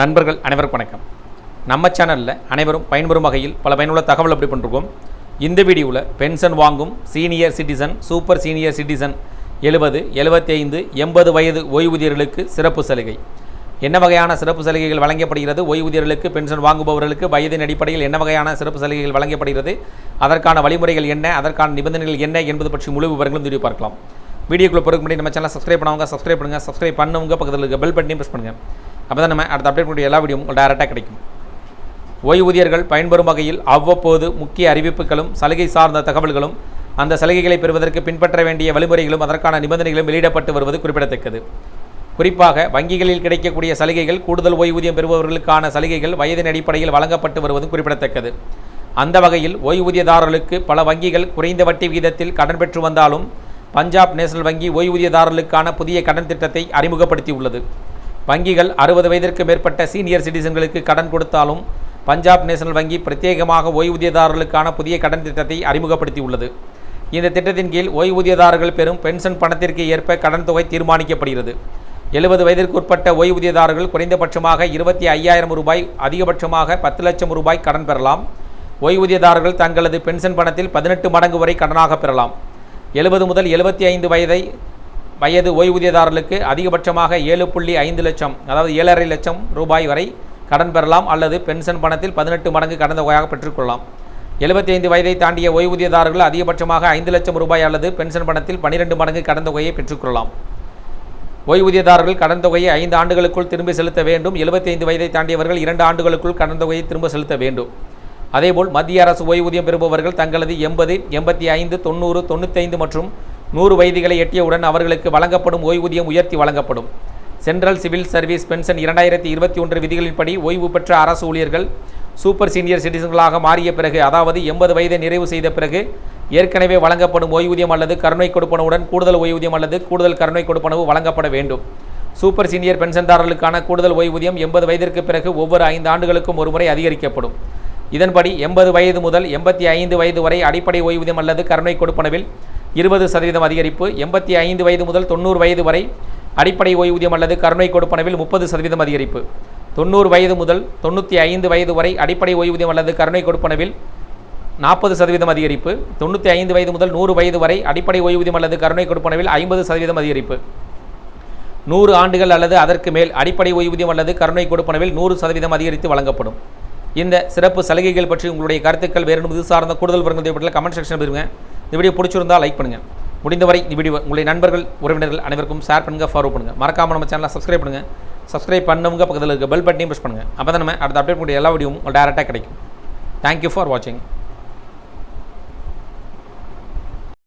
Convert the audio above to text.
நண்பர்கள் அனைவருக்கும் வணக்கம். நம்ம சேனலில் அனைவரும் பயன்பெறும் வகையில் பல பயனுள்ள தகவல் அப்படி பண்ணிருக்கோம். இந்த வீடியோவில் பென்ஷன் வாங்கும் senior citizen super senior citizen எழுபது எழுபத்தி ஐந்து எண்பது வயது ஓய்வூதியர்களுக்கு சிறப்பு சலுகை. என்ன வகையான சிறப்பு சலுகைகள் வழங்கப்படுகிறது? ஓய்வூதியர்களுக்கு பென்ஷன் வாங்குபவர்களுக்கு வயதின் அடிப்படையில் என்ன வகையான சிறப்பு சலுகைகள் வழங்கப்படுகிறது? அதற்கான வழிமுறைகள் என்ன? அதற்கான நிபந்தனைகள் என்ன? என்பது பற்றி முழு விவரங்களும் தெரிவி பார்க்கலாம். வீடியோக்குள்ள பொறுக்க முடியும் நம்ம சேனல் சப்ஸ்கிரைப் பண்ணவங்க சப்ஸ்கிரைப் பண்ணுங்கள் சப்ஸ்கிரைப் பண்ணவங்க பக்கத்தில் இருக்க பெல் பட்டனையும் ப்ரெஸ் பண்ணுங்கள் அப்போ தான் நம்ம அடுத்த அப்டேட் பண்ணி எல்லா வீடியோ உங்களுக்கு டேரெக்டாக கிடைக்கும். ஓய்வூதியர்கள் பயன்பெறும் வகையில் அவ்வப்போது முக்கிய அறிவிப்புகளும் சலுகை சார்ந்த தகவல்களும் அந்த சலுகைகளை பெறுவதற்கு பின்பற்ற வேண்டிய வழிமுறைகளும் அதற்கான நிபந்தனைகளும் வெளியிடப்பட்டு வருவது குறிப்பிடத்தக்கது. குறிப்பாக வங்கிகளில் கிடைக்கக்கூடிய சலுகைகள் கூடுதல் ஓய்வூதியம் பெறுபவர்களுக்கான சலுகைகள் வயதின் அடிப்படையில் வழங்கப்பட்டு வருவது குறிப்பிடத்தக்கது. அந்த வகையில் ஓய்வூதியதாரர்களுக்கு பல வங்கிகள் குறைந்த வட்டி விகிதத்தில் கடன் பெற்று வந்தாலும் பஞ்சாப் நேஷனல் வங்கி ஓய்வூதியதாரர்களுக்கான புதிய கடன் திட்டத்தை அறிமுகப்படுத்தியுள்ளது. வங்கிகள் அறுபது வயதிற்கு மேற்பட்ட சீனியர் சிட்டிசன்களுக்கு கடன் கொடுத்தாலும் பஞ்சாப் நேஷனல் வங்கி பிரத்யேகமாக ஓய்வூதியதாரர்களுக்கான புதிய கடன் திட்டத்தை அறிமுகப்படுத்தியுள்ளது. இந்த திட்டத்தின் கீழ் ஓய்வூதியதாரர்கள் பெறும் பென்ஷன் பணத்திற்கு ஏற்ப கடன் தொகை தீர்மானிக்கப்படுகிறது. எழுபது வயதிற்கு உட்பட்ட ஓய்வூதியதாரர்கள் குறைந்தபட்சமாக இருபத்தி ஐயாயிரம் ரூபாய் அதிகபட்சமாக பத்து லட்சம் ரூபாய் கடன் பெறலாம். ஓய்வூதியதாரர்கள் தங்களது பென்ஷன் பணத்தில் பதினெட்டு மடங்கு வரை கடனாக பெறலாம். எழுபது முதல் எழுபத்தி ஐந்து வயதை வயது ஓய்வூதியதாரர்களுக்கு அதிகபட்சமாக ஏழு புள்ளி ஐந்து லட்சம் அதாவது ஏழரை லட்சம் ரூபாய் வரை கடன் பெறலாம் அல்லது பென்ஷன் பணத்தில் பதினெட்டு மடங்கு கடன் தொகையாக பெற்றுக்கொள்ளலாம். எழுபத்தி ஐந்து வயதை தாண்டிய ஓய்வூதியதாரர்கள் அதிகபட்சமாக ஐந்து லட்சம் ரூபாய் அல்லது பென்ஷன் பணத்தில் பன்னிரெண்டு மடங்கு கடன் தொகையை பெற்றுக்கொள்ளலாம். ஓய்வூதியதாரர்கள் கடன் தொகையை ஐந்து ஆண்டுகளுக்குள் திரும்பி செலுத்த வேண்டும். எழுபத்தி ஐந்து வயதை தாண்டியவர்கள் இரண்டு ஆண்டுகளுக்குள் கடன் தொகையை திரும்ப செலுத்த வேண்டும். அதேபோல் மத்திய அரசு ஓய்வூதியம் பெறுபவர்கள் தங்களது எண்பது எண்பத்தி ஐந்து தொண்ணூறு தொண்ணூத்தைந்து மற்றும் நூறு வயதுகளை எட்டியவுடன் அவர்களுக்கு வழங்கப்படும் ஓய்வூதியம் உயர்த்தி வழங்கப்படும். சென்ட்ரல் சிவில் சர்வீஸ் பென்ஷன் இரண்டாயிரத்தி இருபத்தி ஒன்று விதிகளின்படி ஓய்வு பெற்ற அரசு ஊழியர்கள் சூப்பர் சீனியர் சிட்டிசன்களாக மாறிய பிறகு அதாவது எண்பது வயதை நிறைவு செய்த பிறகு ஏற்கனவே வழங்கப்படும் ஓய்வூதியம் அல்லது கருணை கொடுப்பனவுடன் கூடுதல் ஓய்வூதியம் அல்லது கூடுதல் கருணை கொடுப்பனவு வழங்கப்பட வேண்டும். சூப்பர் சீனியர் பென்ஷன்தாரர்களுக்கான கூடுதல் ஓய்வூதியம் எண்பது வயதிற்கு பிறகு ஒவ்வொரு ஐந்து ஆண்டுகளுக்கும் ஒருமுறை அதிகரிக்கப்படும். இதன்படி எண்பது வயது முதல் எண்பத்தி ஐந்து வயது வரை அடிப்படை ஓய்வூதியம் அல்லது கருணை கொடுப்பனவில் இருபது சதவீதம் அதிகரிப்பு எண்பத்தி ஐந்து வயது முதல் தொண்ணூறு வயது வரை அடிப்படை ஓய்வூதியம் அல்லது கருணை கொடுப்பனவில் முப்பது சதவீதம் அதிகரிப்பு. தொண்ணூறு வயது முதல் தொண்ணூற்றி ஐந்து வயது வரை அடிப்படை ஓய்வூதியம் அல்லது கருணை கொடுப்பனவில் நாற்பது சதவீதம் அதிகரிப்பு. தொண்ணூற்றி ஐந்து வயது முதல் நூறு வயது வரை அடிப்படை ஓய்வூதியம் அல்லது கருணை கொடுப்பனவில் ஐம்பது சதவீதம் அதிகரிப்பு. நூறு ஆண்டுகள் அல்லது அதற்கு மேல் அடிப்படை ஓய்வூதியம் அல்லது கருணை கொடுப்பனவில் நூறு சதவீதம் அதிகரித்து வழங்கப்படும். இந்த சிறப்பு சலுகைகள் பற்றி உங்களுடைய கருத்துக்கள் வேறு இது சார்ந்த கூடுதல் விவரங்கள் தேவைப்பட்டால் கமெண்ட் செக்ஷன் பெறுங்க இந்த வீடியோ பிடிச்சிருந்தால் லைக் பண்ணுங்கள் முடிந்தவரை இந்த வீடியோ உங்களுடைய நண்பர்கள் உறவினர்கள் அனைவருக்கும் ஷேர் பண்ணுங்கள் ஃபாலோ பண்ணுங்கள் மறக்காமல் நம்ம சேனலை சப்ஸ்கிரைப் பண்ணுங்கள் சப்ஸ்கிரைப் பண்ணவங்க பக்கத்தில் இருக்க பெல் பட்டனையும் ப்ரெஸ் பண்ணுங்கள் அப்போ தான் நம்ம அடுத்த அப்டேட் பண்ணி எல்லா வீடியோவும் உங்களுக்கு டேரெக்டாக கிடைக்கும். தேங்க்யூ ஃபார் வாட்சிங்